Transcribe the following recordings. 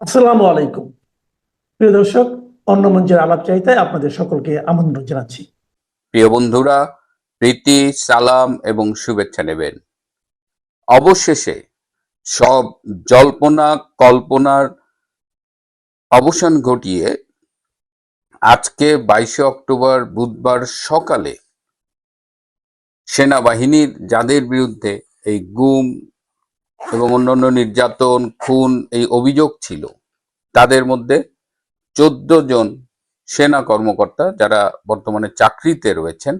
আসসালামু আলাইকুম। প্রিয় দর্শক, অন্য মঞ্চের আলাপ চাইতে আপনাদের সকলকে আমন্ত্রণ জানাচ্ছি। প্রিয় বন্ধুরা, প্রীতি, সালাম এবং শুভেচ্ছা নেবেন। অবশেষে সব জল্পনা, কল্পনার অবসান ঘটিয়ে আজকে বাইশে অক্টোবর বুধবার সকালে সেনাবাহিনীর যাদের বিরুদ্ধে এই গুম এবং অন্যান্য নির্যাতন, খুন এই অভিযোগ ছিল। তাদের মধ্যে চোদ্দ জন সেনা কর্মকর্তা যারা বর্তমানে চাকরিতে রয়েছেন,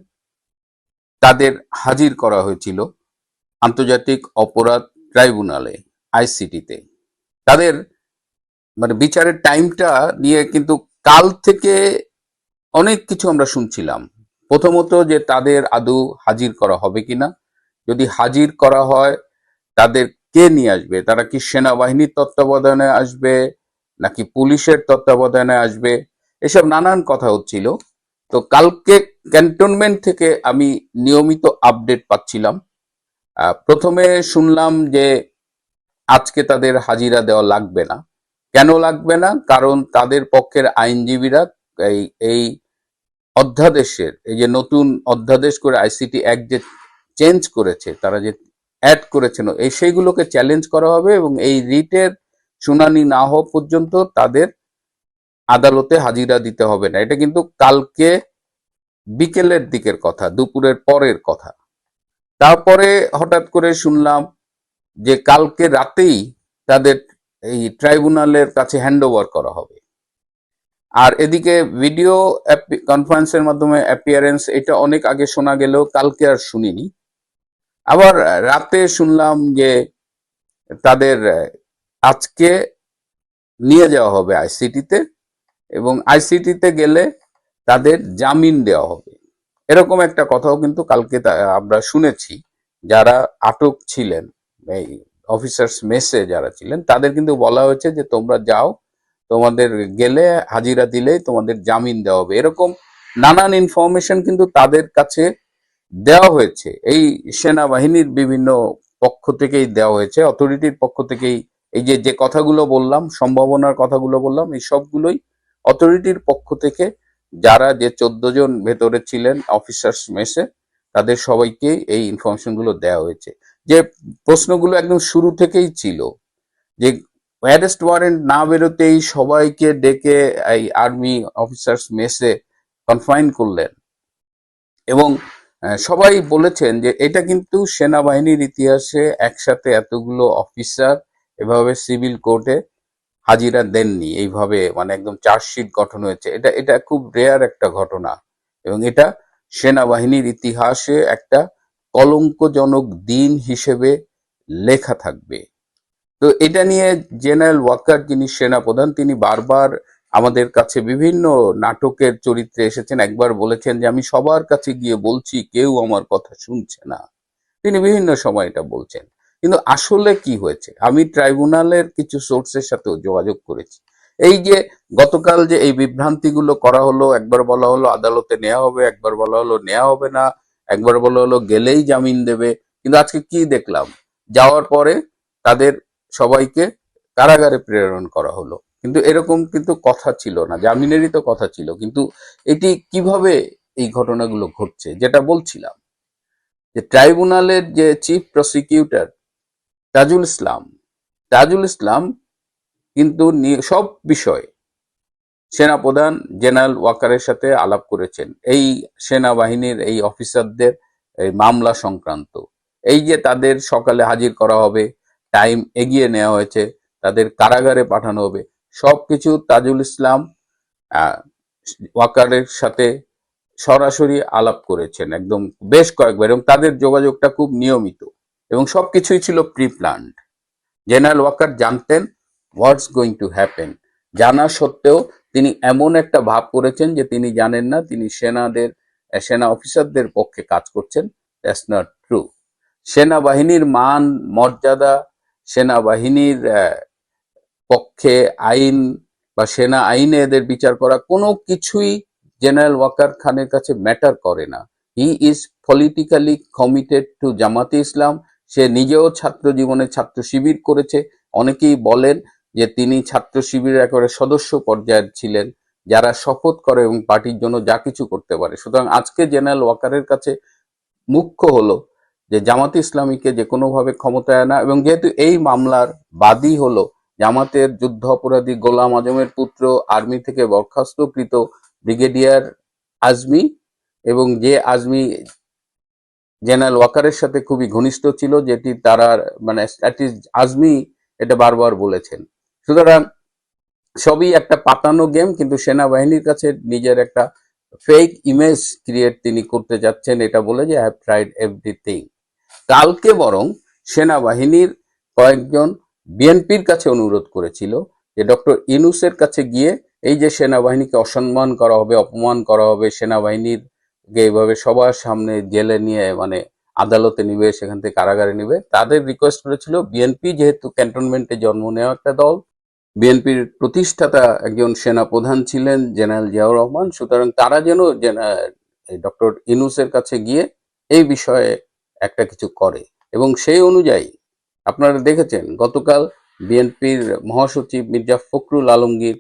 তাদের হাজির করা হয়েছিল আন্তর্জাতিক অপরাধ ট্রাইব্যুনালে, আইসিটিতে। তাদের মানে বিচারের টাইমটা নিয়ে কিন্তু কাল থেকে অনেক কিছু আমরা শুনছিলাম। প্রথমত যে তাদের আদৌ হাজির করা হবে কিনা। যদি হাজির করা হয়, তাদের কে নিয়ে আসবে? তারা কি সেনাবাহিনীর তত্ত্বাবধানে আসবে নাকি পুলিশের তত্ত্বাবধানে আসবে? এসব নানান কথা হচ্ছিল। তো কালকে ক্যান্টনমেন্ট থেকে আমি নিয়মিত আপডেট পাচ্ছিলাম। প্রথমে শুনলাম যে আজকে তাদের হাজিরা দেওয়া লাগবে না। কেন লাগবে না? কারণ তাদের পক্ষের আইনজীবীরা এই এই অধ্যাদেশের, এই যে নতুন অধ্যাদেশ করে আইসিটি অ্যাক্ট যে চেঞ্জ করেছে, তারা যে অ্যাড করেছেন। এই সেইগুলোকে চ্যালেঞ্জ করা হবে এবং এই রিটের শুনানি না হওয়া পর্যন্ত তাদের আদালতে হাজিরা দিতে হবে না। এটা কিন্তু কালকে বিকেলের দিকের কথা, দুপুরের পরের কথা। তারপরে হঠাৎ করে শুনলাম যে কালকে রাতেই তাদের এই ট্রাইব্যুনালের কাছে হ্যান্ড করা হবে। আর এদিকে ভিডিও কনফারেন্সের মাধ্যমে অ্যাপিয়ারেন্স এটা অনেক আগে শোনা গেলেও কালকে আর শুনিনি। আবার রাতে শুনলাম যে তাদের আজকে নিয়ে যাওয়া হবে আইসিটিতে এবং আইসিটিতে গেলে তাদের জামিন দেওয়া হবে। এরকম একটা কথাও কিন্তু কালকে আমরা শুনেছি। যারা আটক ছিলেন, এই অফিসার্স মেসে যারা ছিলেন, তাদের কিন্তু বলা হয়েছে যে তোমরা যাও, তোমাদের গেলে হাজিরা দিলেই তোমাদের জামিন দেওয়া হবে। এরকম নানান ইনফরমেশন কিন্তু তাদের কাছে দেওয়া হয়েছে। এই সেনাবাহিনীর বিভিন্ন পক্ষ থেকেই দেওয়া হয়েছে অথরিটির পক্ষ থেকেই এই যে যে কথাগুলো বললাম, সম্ভাবনার কথাগুলো বললাম, এই সবগুলোই অথরিটির পক্ষ থেকে যারা যে চোদ্দ জন ভেতরে ছিলেন অফিসার্স মেসে, তাদের সবাইকে এই ইনফরমেশনগুলো দেওয়া হয়েছে। যে প্রশ্নগুলো একদম শুরু থেকেই ছিল, যে অ্যারেস্ট ওয়ারেন্ট না বেরোতেই সবাইকে ডেকে এই আর্মি অফিসার্স মেসে কনফাইন করলেন এবং সবাই বলেছেন যে এটা কিন্তু সেনাবাহিনীর ইতিহাসে একসাথে এতগুলো অফিসার এভাবে সিভিল কোর্টে হাজিরা দেননি। এইভাবে মানে একদম চার্জশিট গঠন হয়েছে। এটা এটা খুব রেয়ার একটা ঘটনা এবং এটা সেনাবাহিনীর ইতিহাসে একটা কলঙ্কজনক দিন হিসেবে লেখা থাকবে। তো এটা নিয়ে জেনারেল ওয়াকার যিনি সেনাপ্রধান, তিনি বারবার আমাদের কাছে বিভিন্ন নাটকের চরিত্রে এসেছেন। একবার বলেছেন যে, আমি সবার কাছে গিয়ে বলছি, কেউ আমার কথা শুনছে না। তিনি বিভিন্ন সময় এটা বলছেন। কিন্তু আসলে কি হয়েছে? আমি ট্রাইব্যুনালের কিছু সোর্সের সাথেও যোগাযোগ করেছি। এই যে, গতকাল যে এই বিভ্রান্তিগুলো করা হলো, একবার বলা হলো আদালতে নেওয়া হবে, একবার বলা হলো নেওয়া হবে না, একবার বলা হলো গেলেই জামিন দেবে। কিন্তু আজকে কি দেখলাম? যাওয়ার পরে তাদের সবাইকে কারাগারে প্রেরণ করা হলো। কিন্তু এরকম কিন্তু কথা ছিল না, জামিনেরই তো কথা ছিল। কিন্তু এটি কীভাবে এই ঘটনাগুলো ঘটছে, যেটা বলছিলাম যে ট্রাইব্যুনালের যে চিফ প্রসিকিউটর তাজুল ইসলাম তাজুল ইসলাম কিন্তু সব বিষয়ে সেনাপ্রধান জেনারেল ওয়াকারের সাথে আলাপ করেছেন। এই সেনাবাহিনীর এই অফিসারদের এই মামলা সংক্রান্ত। এই যে তাদের সকালে হাজির করা হবে, টাইম এগিয়ে নেওয়া হয়েছে তাদের কারাগারে পাঠানো হবে। সবকিছু তাজুল ইসলাম ওয়াকারের সাথে সরাসরি আলাপ করেছেন একদম বেশ কয়েকবার এবং তাদের যোগাযোগটা খুব নিয়মিত এবং সবকিছুই ছিল প্রি প্ল্যান্ড জেনারেল ওয়াকার জানতেন হোয়াটস গোয়িং টু হ্যাপেন জানা সত্ত্বেও তিনি এমন একটা ভাব করেছেন যে তিনি জানেন না, তিনি সেনাদের, সেনা অফিসারদের পক্ষে কাজ করছেন। দ্যাটস নট ট্রু সেনাবাহিনীর মান, মর্যাদা, সেনাবাহিনীর পক্ষে আইন বা সেনা আইনে এদের বিচার করা কোনো কিছুই জেনারেল ওয়াকার খানের কাছে ম্যাটার করে না। He is politically committed to Jamaate Islam. সে নিজেও ছাত্র জীবনে ছাত্র শিবির করেছে। অনেকেই বলেন যে তিনি ছাত্র শিবিরের একেবারে সদস্য পর্যায়ের ছিলেন, যারা শপথ করে এবং পার্টির জন্য যা কিছু করতে পারে। সুতরাং আজকে জেনারেল ওয়াকারের কাছে মুখ্য হলো যে জামাত ইসলামীকে যে কোনোভাবে ক্ষমতায় আনা এবং যেহেতু এই মামলার বাদী হলো জামাতের যুদ্ধ অপরাধী গোলাম আজমের পুত্র আর্মি থেকে বরখাস্তকৃত ব্রিগেডিয়ার আজমি এবং যে আজমি জেনারেল ওয়াকারের সাথে খুবই ঘনিষ্ঠ ছিল, যেটি তারা মানে আজমি এটা বারবার বলেছেন। সুতরাং সবই একটা পাতানো গেম কিন্তু সেনাবাহিনীর কাছে নিজের একটা ফেক ইমেজ ক্রিয়েট তিনি করতে যাচ্ছেন, এটা বলে যে হ্যাভ ট্রাইড এভরিথিং কালকে বরং সেনাবাহিনীর কয়েকজন বিএনপির কাছে অনুরোধ করেছিল যে ডক্টর ইনুসের কাছে গিয়ে এই যে সেনাবাহিনীকে অসম্মান করা হবে, অপমান করা হবে সেনাবাহিনীর এইভাবে সবার সামনে জেলে নিয়ে মানে আদালতে নিবে, সেখান থেকে কারাগারে নিবে, তাদের রিকোয়েস্ট করেছিল বিএনপি যেহেতু ক্যান্টনমেন্টে জন্ম নেওয়া একটা দল, বিএনপির প্রতিষ্ঠাতা একজন সেনা প্রধান ছিলেন জেনারেল জিয়াউর রহমান, সুতরাং তারা যেন ডক্টর ইনুসের কাছে গিয়ে এই বিষয়ে একটা কিছু করে এবং সেই অনুযায়ী আপনারা দেখেছেন গতকাল বিএনপির মহাসচিব মির্জা ফখরুল আলমগীর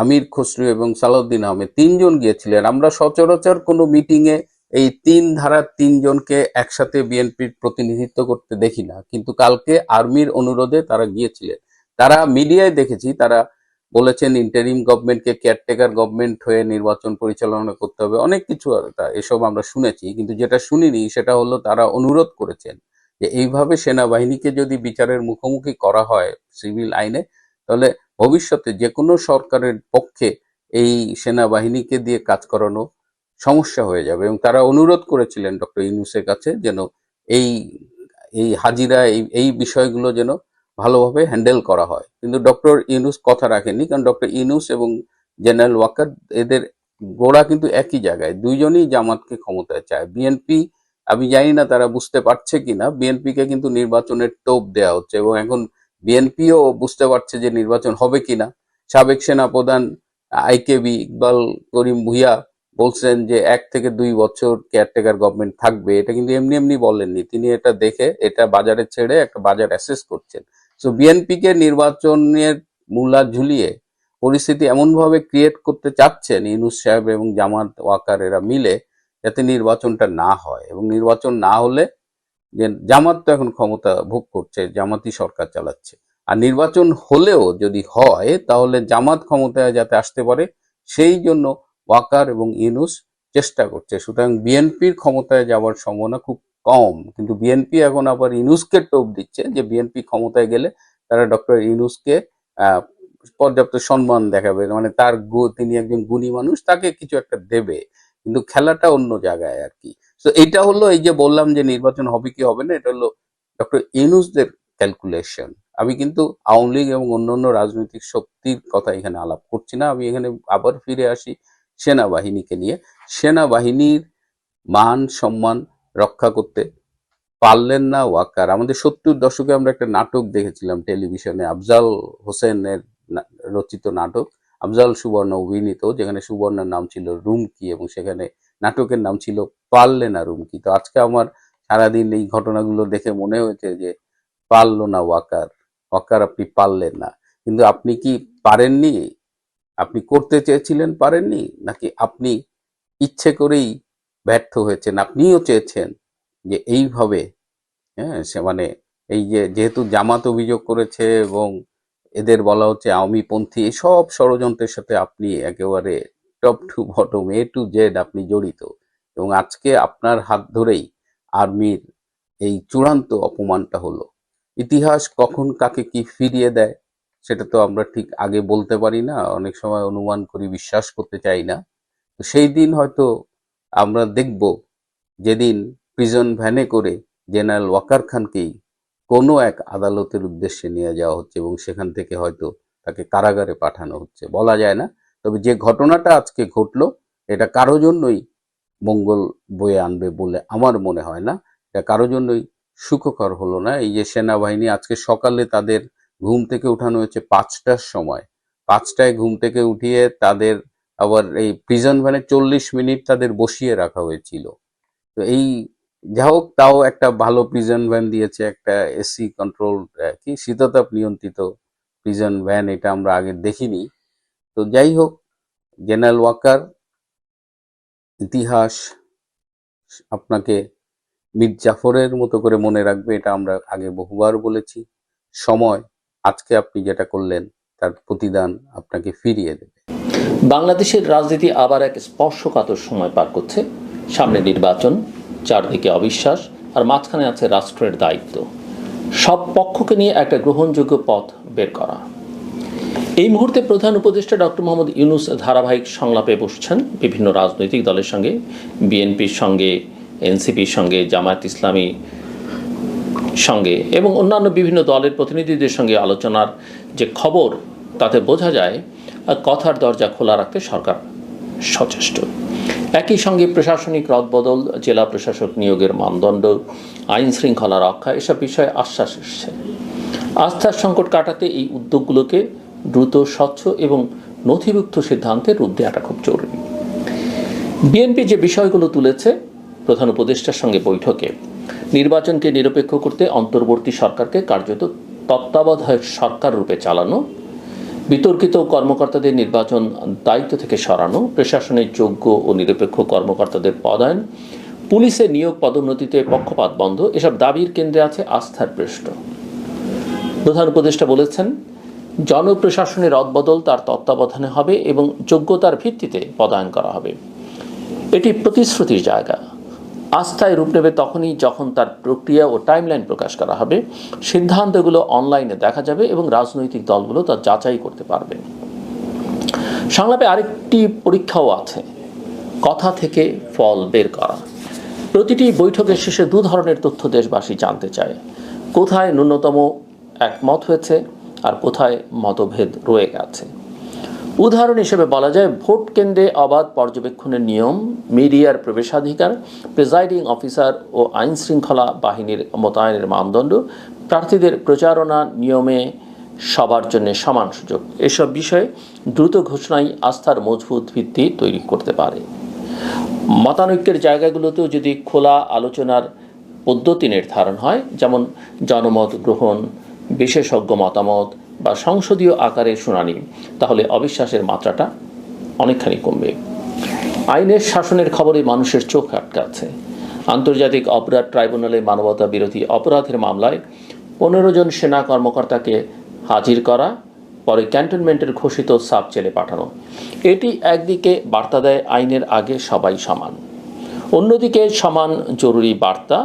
আমির খসরু এবং সালাউদ্দিন আহমেদ তিনজন গিয়েছিলেন। আমরা সচরাচর কোনো মিটিংয়ে এই তিন ধারার তিনজনকে একসাথে বিএনপির প্রতিনিধিত্ব করতে দেখি না। কিন্তু কালকে আর্মির অনুরোধে তারা গিয়েছিলেন। তারা মিডিয়ায় দেখেছি, তারা বলেছেন ইন্টারিম গভর্নমেন্টকে কেয়ারটেকার গভর্নমেন্ট হয়ে নির্বাচন পরিচালনা করতে হবে। অনেক কিছু এসব আমরা শুনেছি, কিন্তু যেটা শুনিনি সেটা হলো তারা অনুরোধ করেছেন। যে এইভাবে সেনাবাহিনীকে যদি বিচারের মুখোমুখি করা হয় সিভিল আইনে, তাহলে ভবিষ্যতে যে কোনো সরকারের পক্ষে এই সেনাবাহিনীকে দিয়ে কাজ করানো সমস্যা হয়ে যাবে। এবং তারা অনুরোধ করেছিলেন ডক্টর ইউনুসের কাছে যেন এই এই হাজিরা, এই এই বিষয়গুলো যেন ভালোভাবে হ্যান্ডেল করা হয়। কিন্তু ডক্টর ইউনুস কথা রাখেননি, কারণ ডক্টর ইউনুস এবং জেনারেল ওয়াকার এদের গোড়া কিন্তু একই জায়গায়। দুইজনই জামাতকে ক্ষমতায় চায়। বিএনপি আমি জানি না তারা বুঝতে পারছে কিনা, বিএনপিকে কিন্তু নির্বাচনের টোপ দেওয়া হচ্ছে এবং এখন বিএনপিও বুঝতে পারছে যে নির্বাচন হবে কিনা। সাবেক সেনা প্রধান আইকেবি ইকবাল করিম ভুইয়া বলছেন যে এক থেকে দুই বছর কেয়ারটেকার গভর্নমেন্ট থাকবে, এটা কিন্তু এমনি এমনি বলেননি। তিনি এটা দেখে, এটা বাজারে ছেড়ে একটা বাজার অ্যাসেস করছেন। সো বিএনপিকে নির্বাচনের মূলা ঝুলিয়ে পরিস্থিতি এমনভাবে ক্রিয়েট করতে চাচ্ছেন ইনুস সাহেব এবং জামাত ওয়াকার এরা মিলে যাতে নির্বাচনটা না হয় এবং নির্বাচন না হলে যে জামাত তো এখন ক্ষমতা ভোগ করছে জামাতই সরকার চালাচ্ছে। আর নির্বাচন হলেও যদি হয় তাহলে জামাত ক্ষমতায় যাতে আসতে পারে সেই জন্য ওয়াকার এবং ইনুস চেষ্টা করছে। সুতরাং বিএনপির ক্ষমতায় যাওয়ার সম্ভাবনা খুব কম কিন্তু বিএনপি এখন আবার ইনুসকে টোপ দিচ্ছে যে বিএনপি ক্ষমতায় গেলে তারা ডক্টর ইনুসকে আহ, পর্যাপ্ত সম্মান দেখাবে। মানে তার তিনি একজন গুণী মানুষ তাকে কিছু একটা দেবে। কিন্তু খেলাটা অন্য জায়গায় আর কি। তো এটা হলো এই যে বললাম যে নির্বাচন হবে কি হবে না, এটা হলো ডক্টর ইনুসদের ক্যালকুলেশন আমি কিন্তু আওয়ামী লীগ এবং অন্যান্য রাজনৈতিক শক্তির কথা এখানে আলাপ করছি না। আমি এখানে আবার ফিরে আসি সেনাবাহিনীকে নিয়ে। সেনাবাহিনীর মান, সম্মান রক্ষা করতে পারলেন না ওয়াকার আমাদের সত্তর দশকে আমরা একটা নাটক দেখেছিলাম টেলিভিশনে, আফজাল হোসেনের রচিত নাটক। আফজাল সুবর্ণ অভিনীত, যেখানে সুবর্ণের নাম ছিল রুমকি এবং সেখানে নাটকের নাম ছিল পারলে না রুমকি। তো আজকে আমার সারাদিন এই ঘটনাগুলো দেখে মনে হয়েছে যে পারল না ওয়াকার ওয়াকার আপনি পারলেন না। কিন্তু আপনি কি পারেননি? আপনি করতে চেয়েছিলেন পারেননি? নাকি আপনি ইচ্ছে করেই ব্যর্থ হয়েছেন? আপনিও চেয়েছেন যে এইভাবে হ্যাঁ সে মানে এই যে যেহেতু জামাত অভিযোগ করেছে এবং এদের বলা হচ্ছে আওয়ামী পন্থী সব ষড়যন্ত্রের সাথে আপনি একেবারে top to bottom A to Z আপনি জড়িত। এবং আজকে আপনার হাত ধরেই আর্মির এই চূড়ান্ত অপমানটা হলো। ইতিহাস কখন কাকে কি ফিরিয়ে দেয়, সেটা তো আমরা ঠিক আগে বলতে পারি না। অনেক সময় অনুমান করি, বিশ্বাস করতে চাই না। তো সেই দিন হয়তো আমরা দেখব, যেদিন প্রিজন ভ্যানে করে জেনারেল ওয়াকার খানকেই কোনো এক আদালতের উদ্দেশ্যে নিয়ে যাওয়া হচ্ছে এবং সেখান থেকে হয়তো তাকে কারাগারে পাঠানো হচ্ছে। বলা যায় না। তবে যে ঘটনাটা আজকে ঘটলো, এটা কারও জন্যই মঙ্গল বয়ে আনবে বলে আমার মনে হয় না। এটা কারও জন্যই সুখকর হলো না। এই যে সেনাবাহিনী আজকে সকালে তাদের ঘুম থেকে উঠানো হয়েছে পাঁচটার সময়। পাঁচটায় ঘুম থেকে উঠিয়ে তাদের আবার এই প্রিজন ভ্যানে চল্লিশ মিনিট তাদের বসিয়ে রাখা হয়েছিল। তো এই যা হোক তাও একটা ভালো প্রিজন ভ্যান দিয়েছে, একটা এসি কন্ট্রোল কি? শীততাপ নিয়ন্ত্রিত প্রিজন ভ্যান এটা আমরা আগে দেখিনি। তো যাই হোক জেনারেল ওয়াকার ইতিহাস, আপনাকে মীর জাফরের মতো করে মনে রাখবে, এটা আমরা আগে বহুবার বলেছি। সময়, আজকে আপনি যেটা করলেন, তার প্রতিদান আপনাকে ফিরিয়ে দেবে। বাংলাদেশের রাজনীতি আবার এক স্পর্শকাতর সময় পার করছে। সামনে নির্বাচন। চারদিকে অবিশ্বাস আর মাঝখানে আছে রাষ্ট্রের দায়িত্ব। সব পক্ষকে নিয়ে একটা গ্রহণযোগ্য পথ বের করা। এই মুহূর্তে প্রধান উপদেষ্টা ডক্টর মোহাম্মদ ইউনুস ধারাবাহিক সংলাপে বসছেন বিভিন্ন রাজনৈতিক দলের সঙ্গে, বিএনপির সঙ্গে, এনসিপির সঙ্গে, জামায়াত ইসলামী সঙ্গে এবং অন্যান্য বিভিন্ন দলের প্রতিনিধিদের সঙ্গে আলোচনার যে খবর, তাতে বোঝা যায় কথার দরজা খোলা রাখতে সরকার সচেষ্ট। একই সঙ্গে প্রশাসনিক রদবদল, জেলা প্রশাসক নিয়োগের মানদণ্ড, আইন শৃঙ্খলা রক্ষা এসব বিষয়ে আশ্বাস এসছে। আস্থার সংকট কাটাতে এই উদ্যোগগুলোকে দ্রুত, স্বচ্ছ এবং নথিভুক্ত সিদ্ধান্তে রূপ দেওয়াটা খুব জরুরি। বিএনপি যে বিষয়গুলো তুলেছে, প্রধান উপদেষ্টার সঙ্গে বৈঠকে, নির্বাচনকে নিরপেক্ষ করতে অন্তর্বর্তী সরকারকে কার্যত তত্ত্বাবধায়ক সরকার রূপে চালানো বিতর্কিত কর্মকর্তাদের নির্বাচন দায়িত্ব থেকে সরানো, প্রশাসনের যোগ্য ও নিরপেক্ষ কর্মকর্তাদের পদায়ন পুলিশের নিয়োগ পদোন্নতিতে পক্ষপাত বন্ধ, এসব দাবির কেন্দ্রে আছে আস্থার পৃষ্ঠ প্রধান উপদেষ্টা বলেছেন, জনপ্রশাসনের রদবদল তার তত্ত্বাবধানে হবে এবং যোগ্যতার ভিত্তিতে পদায়ন করা হবে। এটি প্রতিশ্রুতির জায়গা। আস্থায় রূপ নেবে তখনই যখন তার প্রক্রিয়া ও টাইমলাইন প্রকাশ করা হবে। সিদ্ধান্তগুলো অনলাইনে দেখা যাবে এবং রাজনৈতিক দলগুলো তা যাচাই করতে পারবে। সংলাপে আরেকটি পরীক্ষাও আছে। কথা থেকে ফল বের করা। প্রতিটি বৈঠকের শেষে দু ধরনের তথ্য দেশবাসী জানতে চায়। কোথায় ন্যূনতম একমত হয়েছে আর কোথায় মতভেদ রয়ে গেছে। উদাহরণ হিসেবে বলা যায়, ভোট কেন্দ্রে অবাধ পর্যবেক্ষণের নিয়ম, মিডিয়ার প্রবেশাধিকার, প্রিজাইডিং অফিসার ও আইন শৃঙ্খলা বাহিনীর মোতায়েনের মানদণ্ড, প্রার্থীদের প্রচারণা নিয়মে সবার জন্য সমান সুযোগ। এসব বিষয়ে দ্রুত ঘোষণাই আস্থার মজবুত ভিত্তি তৈরি করতে পারে। মতানৈক্যের জায়গাগুলোতেও যদি খোলা আলোচনার পদ্ধতি নির্ধারণ হয়, যেমন জনমত গ্রহণ, বিশেষজ্ঞ মতামত বা সংসদীয় আকারে শুনানি, তাহলে অবিশ্বাসের মাত্রাটা অনেকখানি কমবে। আইনের শাসনের খবরে মানুষের চোখ আটকাচ্ছে আন্তর্জাতিক অপরাধ ট্রাইব্যুনালে মানবতা বিরোধী অপরাধের মামলায় পনেরো জন সেনা কর্মকর্তাকে হাজির করা, পরে ক্যান্টনমেন্টের ঘোষিত সাব জেলে পাঠানো। এটি একদিকে বার্তা দেয় আইনের আগে সবাই সমান। অন্যদিকে সমান জরুরি বার্তা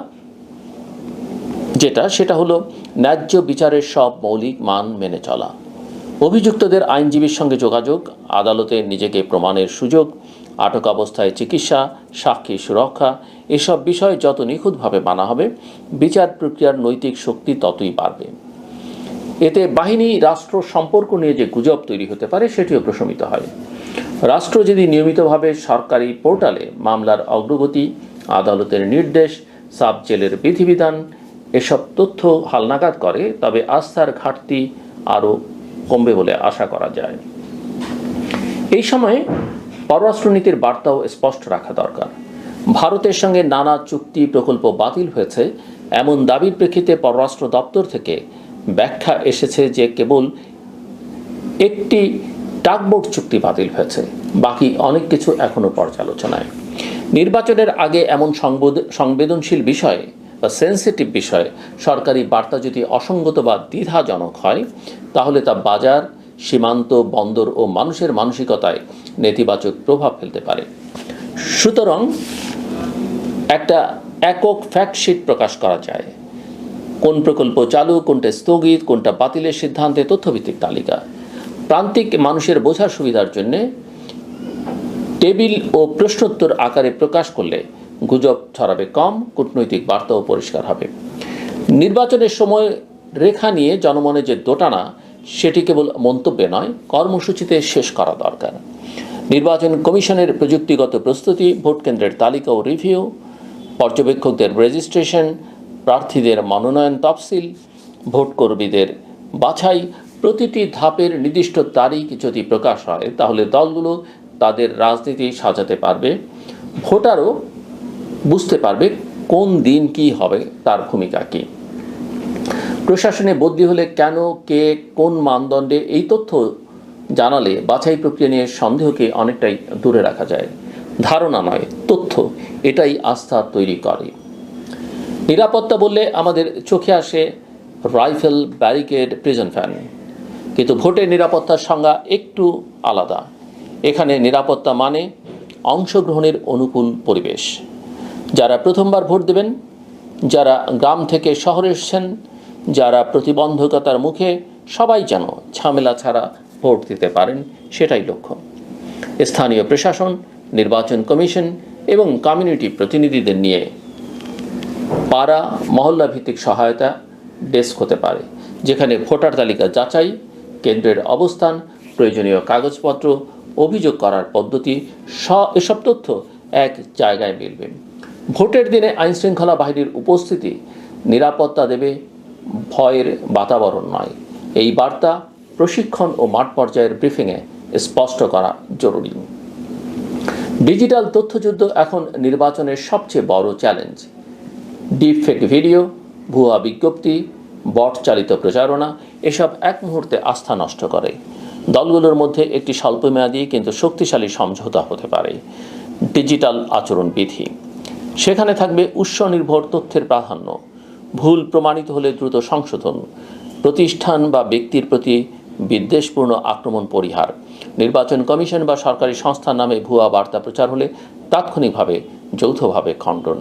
যেটা, সেটা হলো ন্যায্য বিচারের সব মৌলিক মান মেনে চলা। অভিযুক্তদের আইনজীবীর সঙ্গে যোগাযোগ, আদালতে নিজেকে প্রমাণের সুযোগ আটক অবস্থায় চিকিৎসা সাক্ষী সুরক্ষা, এসব বিষয় যত নিখুঁতভাবে মানা হবে, বিচার প্রক্রিয়ার নৈতিক শক্তি ততই বাড়বে। এতে বাহিনী, রাষ্ট্র সম্পর্ক নিয়ে যে গুজব তৈরি হতে পারে, সেটিও প্রশমিত হয়। রাষ্ট্র যদি নিয়মিতভাবে সরকারি পোর্টালে মামলার অগ্রগতি, আদালতের নির্দেশ, সাব জেলের বিধিবিধান এসব তথ্য হালনাগাদ করে, তবে আস্থার ঘাটতি আরও কমবে বলে আশা করা যায়। এই সময়ে পররাষ্ট্রনীতির বার্তাও স্পষ্ট রাখা দরকার। ভারতের সঙ্গে নানা চুক্তি প্রকল্প বাতিল হয়েছে। এমন দাবির প্রেক্ষিতে পররাষ্ট্র দপ্তর থেকে ব্যাখ্যা এসেছে যে কেবল একটি টাকবোর্ড চুক্তি বাতিল হয়েছে, বাকি অনেক কিছু এখনও পর্যালোচনায়। নির্বাচনের আগে এমন সংবেদনশীল বিষয়ে বা সেন্সিটিভ বিষয়ে, সরকারি বার্তা যদি অসঙ্গত বা দ্বিধাজনক হয়, তাহলে তা বাজার, সীমান্ত, বন্দর ও মানুষের মানসিকতায় নেতিবাচক প্রভাব ফেলতে পারে। সুতরাং একটা একক ফ্যাক্টশিট প্রকাশ করা যায়। কোন প্রকল্প চালু, কোনটা স্থগিত, কোনটা বাতিলের সিদ্ধান্তে তথ্যভিত্তিক তালিকা। প্রান্তিক মানুষের বোঝার সুবিধার জন্যে টেবিল ও প্রশ্নোত্তর আকারে প্রকাশ করলে গুজব ছড়াবে কম, কূটনৈতিক বার্তাও পরিষ্কার হবে। নির্বাচনের সময় রেখা নিয়ে জনমনে যে দোটানা, সেটি কেবল মন্তব্যে নয়, কর্মসূচিতে শেষ করা দরকার। নির্বাচন কমিশনের প্রযুক্তিগত প্রস্তুতি, ভোট কেন্দ্রের তালিকা ও রিভিউ, পর্যবেক্ষকদের রেজিস্ট্রেশন, প্রার্থীদের মনোনয়ন তফসিল ভোটকর্মীদের বাছাই, প্রতিটি ধাপের নির্দিষ্ট তারিখ যদি প্রকাশ হয়, তাহলে দলগুলো তাদের রাজনীতি সাজাতে পারবে। ভোটারও বুঝতে পারবে কোন দিন কি হবে, তার ভূমিকা কী। প্রশাসনে বদলি হলে কেন, কে, কোন মানদণ্ডে, এই তথ্য জানালে বাছাই প্রক্রিয়া নিয়ে সন্দেহকে অনেকটাই দূরে রাখা যায়। ধারণা নয়, তথ্য, এটাই আস্থা তৈরি করে। নিরাপত্তা বললে আমাদের চোখে আসে রাইফেল ব্যারিকেড প্রিজন ফ্যান কিন্তু ভোটের নিরাপত্তার সংজ্ঞা একটু আলাদা। এখানে নিরাপত্তা মানে অংশগ্রহণের অনুকূল পরিবেশ। যারা প্রথমবার ভোট দেবেন, যারা গ্রাম থেকে শহরে এসছেন, যারা প্রতিবন্ধকতার মুখে, সবাই যেন ঝামেলা ছাড়া ভোট দিতে পারেন, সেটাই লক্ষ্য। স্থানীয় প্রশাসন, নির্বাচন কমিশন এবং কমিউনিটি প্রতিনিধিদের নিয়ে পাড়া মহল্লা ভিত্তিক সহায়তা ডেস্ক হতে পারে, যেখানে ভোটার তালিকা যাচাই, কেন্দ্রের অবস্থান, প্রয়োজনীয় কাগজপত্র, অভিযোগ করার পদ্ধতি, স- এসব তথ্য এক জায়গায় মিলবে। ভোটের দিনে আইনশৃঙ্খলা বাহিনীর উপস্থিতি নিরাপত্তা দেবে ভয়ের বাতাবরণ নয়। এই বার্তা প্রশিক্ষণ ও মাঠ পর্যায়ের ব্রিফিংয়ে স্পষ্ট করা জরুরি। ডিজিটাল তথ্যযুদ্ধ এখন নির্বাচনের সবচেয়ে বড় চ্যালেঞ্জ। ডিপফেক ভিডিও, ভুয়া বিজ্ঞপ্তি বট চালিত প্রচারণা এসব এক মুহূর্তে আস্থা নষ্ট করে। দলগুলোর মধ্যে একটি স্বল্পমেয়াদী কিন্তু শক্তিশালী সমঝোতা হতে পারে। ডিজিটাল আচরণবিধি। সেখানে থাকবে উৎস নির্ভর তথ্যের প্রাধান্য। ভুল প্রমাণিত হলে দ্রুত সংশোধন, প্রতিষ্ঠান বা ব্যক্তির প্রতি বিদ্বেষপূর্ণ আক্রমণ পরিহার, নির্বাচন কমিশন বা সরকারি সংস্থার নামে ভুয়া বার্তা প্রচার হলে তাৎক্ষণিকভাবে যৌথভাবে খণ্ডন।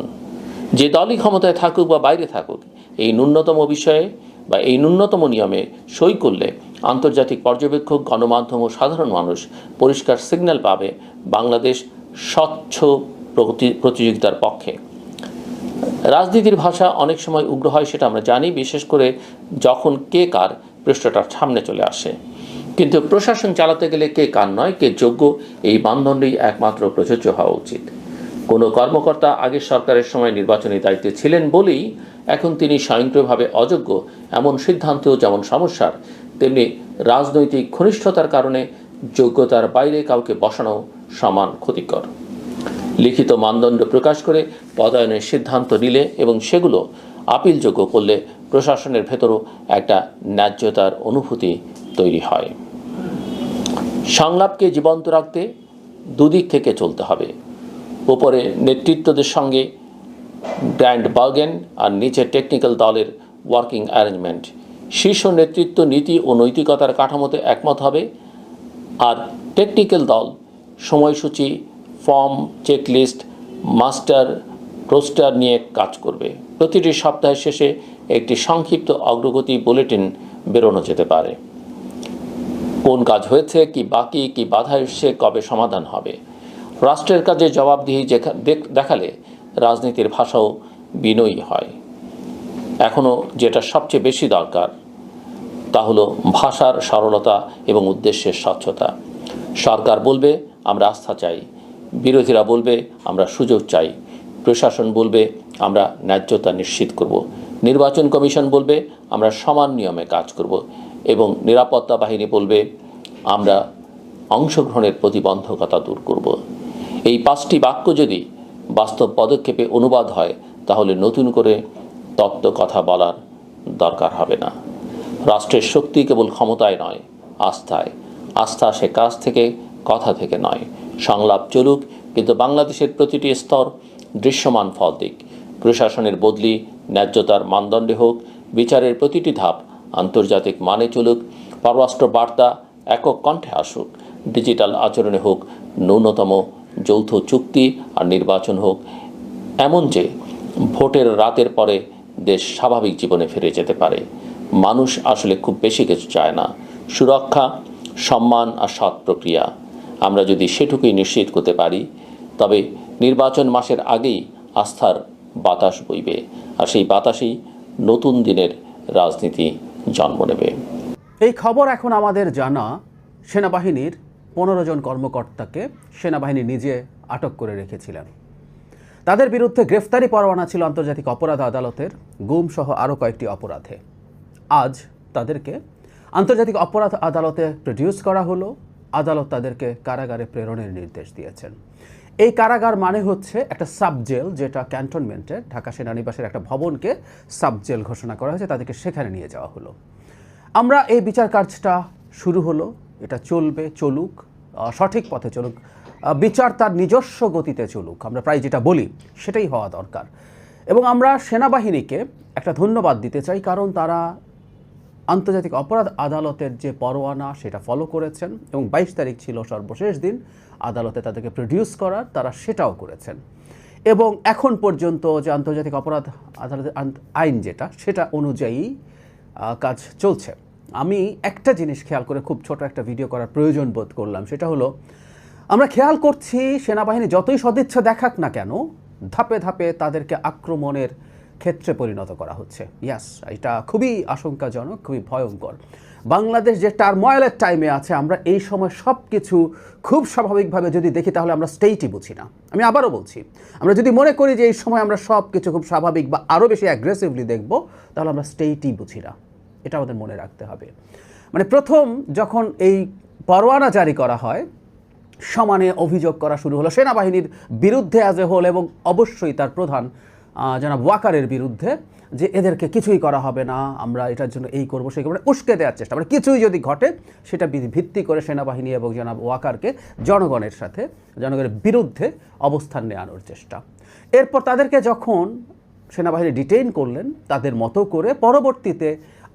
যে দলই ক্ষমতায় থাকুক বা বাইরে থাকুক, এই ন্যূনতম বিষয়ে বা এই ন্যূনতম নিয়মে সই করলে আন্তর্জাতিক পর্যবেক্ষক, গণমাধ্যম ও সাধারণ মানুষ পরিষ্কার সিগন্যাল পাবে বাংলাদেশ স্বচ্ছ প্রতিযোগিতার পক্ষে। রাজনীতির ভাষা অনেক সময় উগ্র হয়, সেটা আমরা জানি, বিশেষ করে যখন কে কার পৃষ্ঠটার সামনে চলে আসে। কিন্তু প্রশাসন চালাতে গেলে কে কার নয়, কে যোগ্য, এই মানদণ্ডেই একমাত্র প্রযোজ্য হওয়া উচিত। কোনো কর্মকর্তা আগের সরকারের সময় নির্বাচনী দায়িত্বে ছিলেন বলেই এখন তিনি স্বয়ংক্রিয়ভাবে অযোগ্য, এমন সিদ্ধান্তেও যেমন সমস্যার, তেমনি রাজনৈতিক ঘনিষ্ঠতার কারণে যোগ্যতার বাইরে কাউকে বসানো সমান ক্ষতিকর। লিখিত মানদণ্ড প্রকাশ করে পদায়নের সিদ্ধান্ত নিলে এবং সেগুলো আপিলযোগ্য করলে প্রশাসনের ভেতরও একটা ন্যায্যতার অনুভূতি তৈরি হয়। সংলাপকে জীবন্ত রাখতে দুদিক থেকে চলতে হবে। উপরে নেতৃত্বদের সঙ্গে ব্র্যান্ড বার্গেন আর নিচে টেকনিক্যাল দলের ওয়ার্কিং অ্যারেঞ্জমেন্ট। শীর্ষ নেতৃত্ব নীতি ও নৈতিকতার কাঠামোতে একমত হবে। আর টেকনিক্যাল দল সময়সূচি ফর্ম, চেকলিস্ট, মাস্টার, রোস্টার নিয়ে কাজ করবে। প্রতিটি সপ্তাহের শেষে একটি সংক্ষিপ্ত অগ্রগতি বুলেটিন বেরোনো যেতে পারে। কোন কাজ হয়েছে, কি বাকি, কি বাধা এসছে, কবে সমাধান হবে? রাষ্ট্রের কাজে জবাবদিহি দেখালে রাজনীতির ভাষাও বিনয়ী হয়। এখনও যেটা সবচেয়ে বেশি দরকার, তা হলো ভাষার সরলতা এবং উদ্দেশ্যের স্বচ্ছতা। সরকার বলবে, আমরা আস্থা চাই। বিরোধীরা বলবে, আমরা সুযোগ চাই। প্রশাসন বলবে, আমরা ন্যায্যতা নিশ্চিত করব। নির্বাচন কমিশন বলবে, আমরা সমান নিয়মে কাজ করব। এবং নিরাপত্তা বাহিনী বলবে, আমরা অংশগ্রহণের প্রতিবন্ধকতা দূর করব। এই পাঁচটি বাক্য যদি বাস্তব পদক্ষেপে অনুবাদ হয়, তাহলে নতুন করে তত্ত্ব কথা বলার দরকার হবে না। রাষ্ট্রের শক্তি কেবল ক্ষমতায় নয়, আস্থায়। আস্থা সে কাজ থেকে, কথা থেকে নয়। সংলাপ চলুক, কিন্তু বাংলাদেশের প্রতিটি স্তর দৃশ্যমান ফল দিক। প্রশাসনের বদলি, ন্যায্যতার মানদণ্ডে হোক, বিচারের প্রতিটি ধাপ আন্তর্জাতিক মানে চলুক পররাষ্ট্র বার্তা একক কণ্ঠে আসুক, ডিজিটাল আচরণে হোক ন্যূনতম যৌথ চুক্তি আর নির্বাচন হোক, এমন যে ভোটের রাতের পরে দেশ স্বাভাবিক জীবনে ফিরে যেতে পারে। মানুষ আসলে খুব বেশি কিছু চায় না। সুরক্ষা, সম্মান আর সৎ প্রক্রিয়া। আমরা যদি সেটুকুই নিশ্চিত করতে পারি, তবে নির্বাচন মাসের আগেই আস্থার বাতাস বইবে আর সেই বাতাসেই নতুন দিনের রাজনীতি জন্ম নেবে। এই খবর এখন আমাদের জানা। সেনাবাহিনীর পনেরো জন কর্মকর্তাকে সেনাবাহিনী নিজে আটক করে রেখেছিলেন। তাদের বিরুদ্ধে গ্রেফতারি পরোয়ানা ছিল আন্তর্জাতিক অপরাধ আদালতের গুম সহ আরও কয়েকটি অপরাধে। আজ তাদেরকে আন্তর্জাতিক অপরাধ আদালতে প্রডিউস করা হলো। আদালত তাদেরকে কারাগারে প্রেরণের নির্দেশ দিয়েছেন। এই কারাগার মানে হচ্ছে একটা সাব জেল যেটা ক্যান্টনমেন্টে ঢাকা সেনানিবাসের একটা ভবনকে সাব জেল ঘোষণা করা হয়েছে, তাদেরকে সেখানে নিয়ে যাওয়া হলো। আমরা এই বিচার কাজটা শুরু হলো, এটা চলবে, চলুক সঠিক পথে চলুক বিচার তার নিজস্ব গতিতে চলুক, আমরা প্রায় যেটা বলি সেটাই হওয়া দরকার। এবং আমরা সেনাবাহিনীকে একটা ধন্যবাদ দিতে চাই, কারণ তারা আন্তর্জাতিক অপরাধ আদালতের যে পরোয়ানা সেটা ফলো করেছেন এবং বাইশ তারিখ ছিল সর্বশেষ দিন আদালতে তাদেরকে প্রডিউস করার, তারা সেটাও করেছেন। এবং এখন পর্যন্ত যে আন্তর্জাতিক অপরাধ আদালতের আইন যেটা, সেটা অনুযায়ী কাজ চলছে। আমি একটা জিনিস খেয়াল করে খুব ছোট একটা ভিডিও করার প্রয়োজন বোধ করলাম, সেটা হলো, আমরা খেয়াল করছি সেনাবাহিনী যতই সদিচ্ছা দেখাক না কেন, ধাপে ধাপে তাদেরকে আক্রমণের ক্ষেত্রে পরিণত করা হচ্ছে। ইয়াস এটা খুবই আশঙ্কাজনক, খুবই ভয়ঙ্কর। বাংলাদেশ যে টার্ময়েলের টাইমে আছে, আমরা এই সময় সব কিছু খুব স্বাভাবিকভাবে যদি দেখি, তাহলে আমরা স্টেটই বুঝি না। আমি আবারও বলছি, আমরা যদি মনে করি যে এই সময় আমরা সব কিছু খুব স্বাভাবিক বা আরও বেশি অ্যাগ্রেসিভলি দেখব, তাহলে আমরা স্টেটই বুঝি না। এটা আমাদের মনে রাখতে হবে। মানে প্রথম যখন এই পরোয়ানা জারি করা হয়, সমানে অভিযোগ করা শুরু হলো। সেনাবাহিনীর বিরুদ্ধে এ হোল এবং অবশ্যই তার প্রধান জনাব ওয়াকারের বিরুদ্ধে যে এদেরকে কিছুই করা হবে না, আমরা এটার জন্য এই করব, সেই করব উস্কে দেওয়ার চেষ্টা মানে কিছুই যদি ঘটে, সেটা ভিত্তি করে সেনাবাহিনী এবং জনাব ওয়াকারকে জনগণের সাথে, জনগণের বিরুদ্ধে অবস্থান নেওয়ানোর চেষ্টা এরপর তাদেরকে যখন সেনাবাহিনী ডিটেইন করলেন, তাদের মতো করে পরবর্তীতে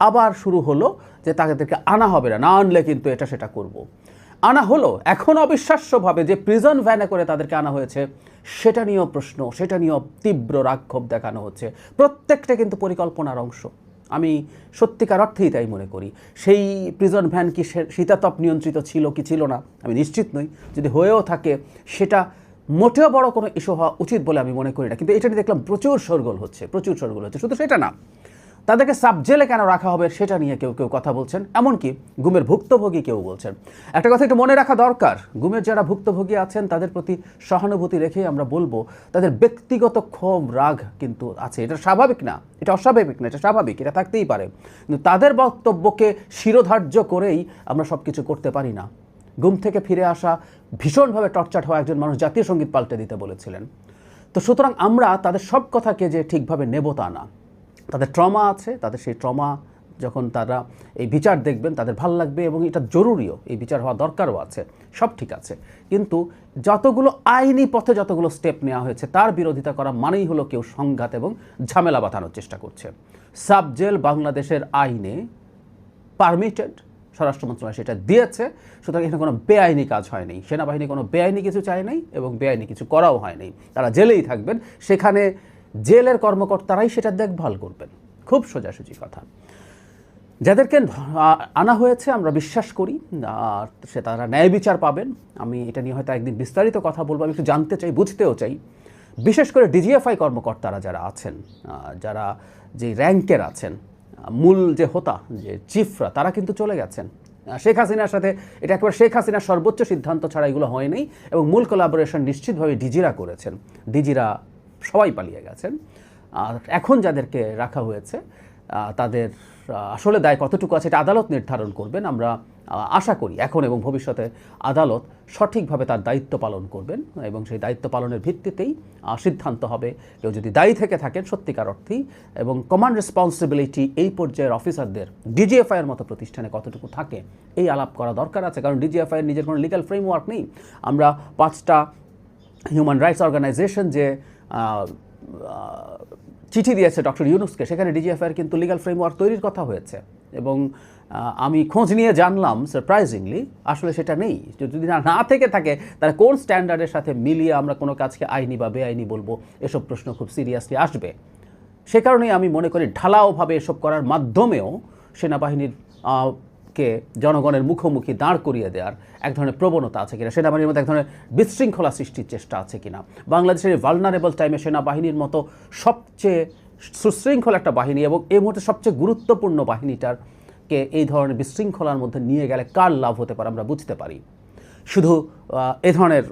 আবার শুরু হলো যে তাদেরকে আনা হবে না না আনলে কিন্তু এটা সেটা করব। আনা হলো, এখন অবিশ্বাস্যভাবে যে প্রিজন ভ্যানে করে তাদেরকে আনা হয়েছে, সেটা নিয়েও প্রশ্ন, সেটা নিয়েও তীব্র রাক্ষোভ দেখানো হচ্ছে। প্রত্যেকটা কিন্তু পরিকল্পনার অংশ। আমি সত্যিকার অর্থেই তাই মনে করি। সেই প্রিজন ভ্যান কি শীতাতপ নিয়ন্ত্রিত ছিল কি ছিল না, আমি নিশ্চিত নই। যদি হয়েও থাকে, সেটা মোটেও বড় কোনো ইস্যু হওয়া উচিত বলে আমি মনে করি না। কিন্তু এটা নিয়ে দেখলাম প্রচুর সরগোল হচ্ছে, প্রচুর সরগোল হচ্ছে। শুধু সেটা না তাদেরকে সাব জেলে কেন রাখা হবে সেটা নিয়ে কেউ কেউ কথা বলছেন, এমনকি গুমের ভুক্তভোগী কেউ বলছেন। একটা কথা একটু মনে রাখা দরকার, গুমের যারা ভুক্তভোগী আছেন, তাদের প্রতি সহানুভূতি রেখে আমরা বলব, তাদের ব্যক্তিগত ক্ষোভ, রাগ কিন্তু আছে। এটা স্বাভাবিক না, এটা অস্বাভাবিক না, এটা স্বাভাবিক, এটা থাকতেই পারে। কিন্তু তাদের বক্তব্যকে শিরোধার্য করেই আমরা সব কিছু করতে পারি না। ঘুম থেকে ফিরে আসা ভীষণভাবে টর্চার হওয়া একজন মানুষ জাতীয় সংগীত পাল্টে দিতে বলেছিলেন। তো সুতরাং আমরা তাদের সব কথাকে যে ঠিকভাবে নেব তা না। তাদের ট্রমা আছে, তাদের সেই ট্রমা যখন তারা এই বিচার দেখবেন, তাদের ভালো লাগবে এবং এটা জরুরিও, এই বিচার হওয়া দরকারও আছে, সব ঠিক আছে। কিন্তু যতগুলো আইনি পথে যতগুলো স্টেপ নেওয়া হয়েছে, তার বিরোধিতা করা মানেই হলো কেউ সংঘাত এবং ঝামেলা বাঁধানোর চেষ্টা করছে। সাব জেল বাংলাদেশের আইনে পারমিটেড স্বরাষ্ট্র মন্ত্রণালয় সেটা দিয়েছে, সুতরাং এখানে কোনো বেআইনি কাজ হয়নি। সেনাবাহিনী কোনো বেআইনি কিছু চায় নাই এবং বেআইনি কিছু করাও হয়নি তারা জেলেই থাকবেন। সেখানে জেলের কর্মকর্তারাই সেটা দেখভাল করবেন। খুব সোজাসুজি কথা। যাদেরকে আনা হয়েছে, আমরা বিশ্বাস করি সে তারা ন্যায় বিচার পাবেন। আমি এটা নিয়ে হয়তো একদিন বিস্তারিত কথা বলব, আমি একটু জানতে চাই, বুঝতেও চাই। বিশেষ করে ডিজিএফআই কর্মকর্তারা যারা আছেন যারা যে র্যাঙ্কের আছেন মূল যে হোতা, যে চিফরা, তারা কিন্তু চলে গেছেন। শেখ হাসিনার সাথে এটা একবার শেখ হাসিনার সর্বোচ্চ সিদ্ধান্ত ছাড়া এগুলো হয়নি এবং মূল কোলাবোরেশন নিশ্চিতভাবে ডিজিরা করেছেন। ডিজিরা সবাই পালিয়ে গেছেন। আর এখন যাদেরকে রাখা হয়েছে তাদের আসলে দায় কতটুকু আছে এটা আদালত নির্ধারণ করবেন। আমরা আশা করি এখন এবং ভবিষ্যতে আদালত সঠিকভাবে তার দায়িত্ব পালন করবেন এবং সেই দায়িত্ব পালনের ভিত্তিতেই সিদ্ধান্ত হবে কেউ যদি দায়ী থেকে থাকেন সত্যিকার অর্থেই এবং কমান্ড রেসপন্সিবিলিটি এই পর্যায়ের অফিসারদের ডিজিএফআইয়ের মতো প্রতিষ্ঠানে কতটুকু থাকে এই আলাপ করা দরকার আছে। কারণ ডিজিএফআইয়ের নিজের কোনো লিগ্যাল ফ্রেমওয়ার্ক নেই। আমরা পাঁচটা হিউম্যান রাইটস অর্গানাইজেশন যে চিঠি দিয়েছে ডক্টর ইউনুসকে। সেখানে ডিজিএফআইয়ের কিন্তু লিগ্যাল ফ্রেমওয়ার্ক তৈরির কথা হয়েছে। এবং আমি খোঁজ নিয়ে জানলাম সারপ্রাইজিংলি আসলে সেটা নেই। যদি না থেকে থাকে, তাহলে কোন স্ট্যান্ডার্ডের সাথে মিলিয়ে আমরা কোনো কাজকে আইনি বা বেআইনি বলব? এসব প্রশ্ন খুব সিরিয়াসলি আসবে। সে কারণেই আমি মনে করি, ঢালাওভাবে এসব করার মাধ্যমেও সেনাবাহিনীর কে জনগণের মুখোমুখি দাঁড় করিয়ে দেওয়ার এক ধরনের প্রবণতা আছে কিনা সেনাবাহিনীর মধ্যে এক ধরনের বিশৃঙ্খলা সৃষ্টির চেষ্টা আছে কিনা। বাংলাদেশের ভালনারেবল টাইমে সেনাবাহিনীর মতো সবচেয়ে সুশৃঙ্খল একটা বাহিনী এবং এই মুহূর্তে সবচেয়ে গুরুত্বপূর্ণ বাহিনীটার কে এই ধরনের বিশৃঙ্খলার মধ্যে নিয়ে গেলে কার লাভ হতে পারে আমরা বুঝতে পারি। শুধু এ ধরনের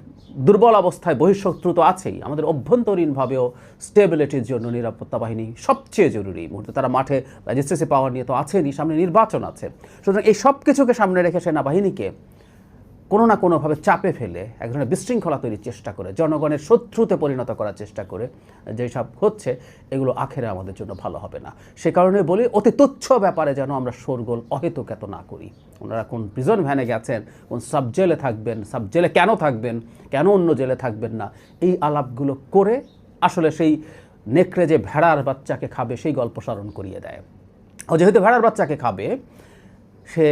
দুর্বল অবস্থায় বহিঃশত্রু তো আছেই। আমাদের অভ্যন্তরীণভাবেও স্টেবিলিটির জন্য নিরাপত্তা বাহিনী সবচেয়ে জরুরি এই মুহূর্তে। তারা মাঠে ম্যাজিস্ট্রেসি পাওয়ার নিয়ে তো আছেনই, সামনে নির্বাচন আছে। সুতরাং এই সব কিছুকে সামনে রেখে সেনাবাহিনীকে কোনো না কোনোভাবে চাপে ফেলে এক ধরনের বিশৃঙ্খলা তৈরির চেষ্টা করে, জনগণের শত্রুতে পরিণত করার চেষ্টা করে যেসব হচ্ছে, এগুলো আখেরে আমাদের জন্য ভালো হবে না। সে কারণে বলি, অতি তুচ্ছ ব্যাপারে যেন আমরা শোরগোল অহেতুক এত না করি। ওনারা কোন প্রিজন ভ্যানে গেছেন, কোন সাব জেলে থাকবেন সাব জেলে কেন থাকবেন, কেন অন্য জেলে থাকবেন না, এই আলাপগুলো করে আসলে সেই নেকড়ে যে ভেড়ার বাচ্চাকে খাবে, সেই গল্প স্মরণ করিয়ে দেয়। ও যেহেতু ভেড়ার বাচ্চাকে খাবে, সে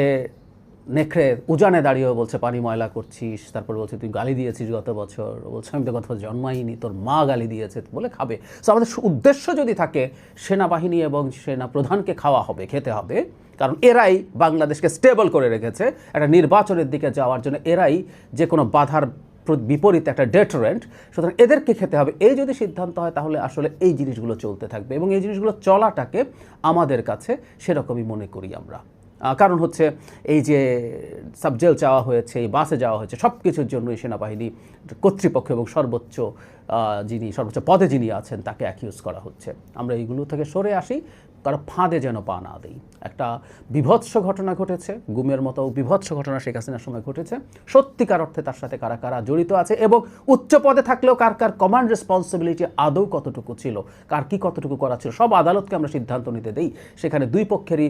নেকড়ে উজানে দাঁড়িয়েও বলছে, পানি ময়লা করছিস, তারপর বলছে, তুই গালি দিয়েছিস গত বছর। বলছে, আমি তো গত বছর জন্মাইনি, তোর মা গালি দিয়েছে বলে খাবে। সো আমাদের উদ্দেশ্য যদি থাকে, সেনাবাহিনী এবং সেনা প্রধানকে খাওয়া হবে, খেতে হবে, কারণ এরাই বাংলাদেশকে স্টেবল করে রেখেছে। একটা নির্বাচনের দিকে যাওয়ার জন্য এরাই যে কোনো বাধার প্র- বিপরীতে একটা ডেটারেন্ট সুতরাং এদেরকে খেতে হবে। এই যদি সিদ্ধান্ত হয়, তাহলে আসলে এই জিনিসগুলো চলতে থাকবে এবং এই জিনিসগুলো চলাটাকে আমাদের কাছে সেরকমই মনে করি আমরা। কারণ হচ্ছে এই যে সাবজেল চাওয়া হয়েছে, এই বাসে যাওয়া হয়েছে সব কিছুর জন্যই সেনাবাহিনী কর্তৃপক্ষ এবং সর্বোচ্চ যিনি, সর্বোচ্চ পদে যিনি আছেন তাকে অ্যাকিউজ করা হচ্ছে। আমরা এইগুলো থেকে সরে আসি, কারও ফাঁদে যেন পা না দিই। একটা বিভৎস ঘটনা ঘটেছে, গুমের মতো বিভৎস ঘটনা শেখ হাসিনার সময় ঘটেছে। সত্যিকার অর্থে তার সাথে কারা কারা জড়িত আছে এবং উচ্চ পদে থাকলেও কার কার কমান্ড রেসপন্সিবিলিটি আদৌ কতটুকু ছিল, কার কি কতটুকু করা ছিল, সব আদালতকে আমরা সিদ্ধান্ত নিতে দিই। সেখানে দুই পক্ষেরই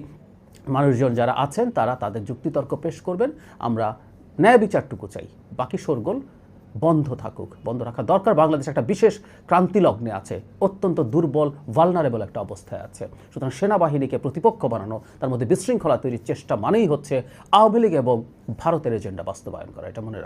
মানুষজন যারা আছেন, তারা তাদের যুক্তিতর্ক পেশ করবেন। আমরা ন্যায় বিচারটুকু চাই। বাকি সরগোল বন্ধ থাকুক, বন্ধ রাখা দরকার। বাংলাদেশ একটা বিশেষ ক্রান্তিলগ্নে আছে, অত্যন্ত দুর্বল ভালনারেবল একটা অবস্থায় আছে। সুতরাং সেনাবাহিনীকে প্রতিপক্ষ বানানো, তার মধ্যে বিশৃঙ্খলা তৈরির চেষ্টা মানেই হচ্ছে আওয়ামী লীগ এবং ভারতের এজেন্ডা বাস্তবায়ন করা। এটা মনে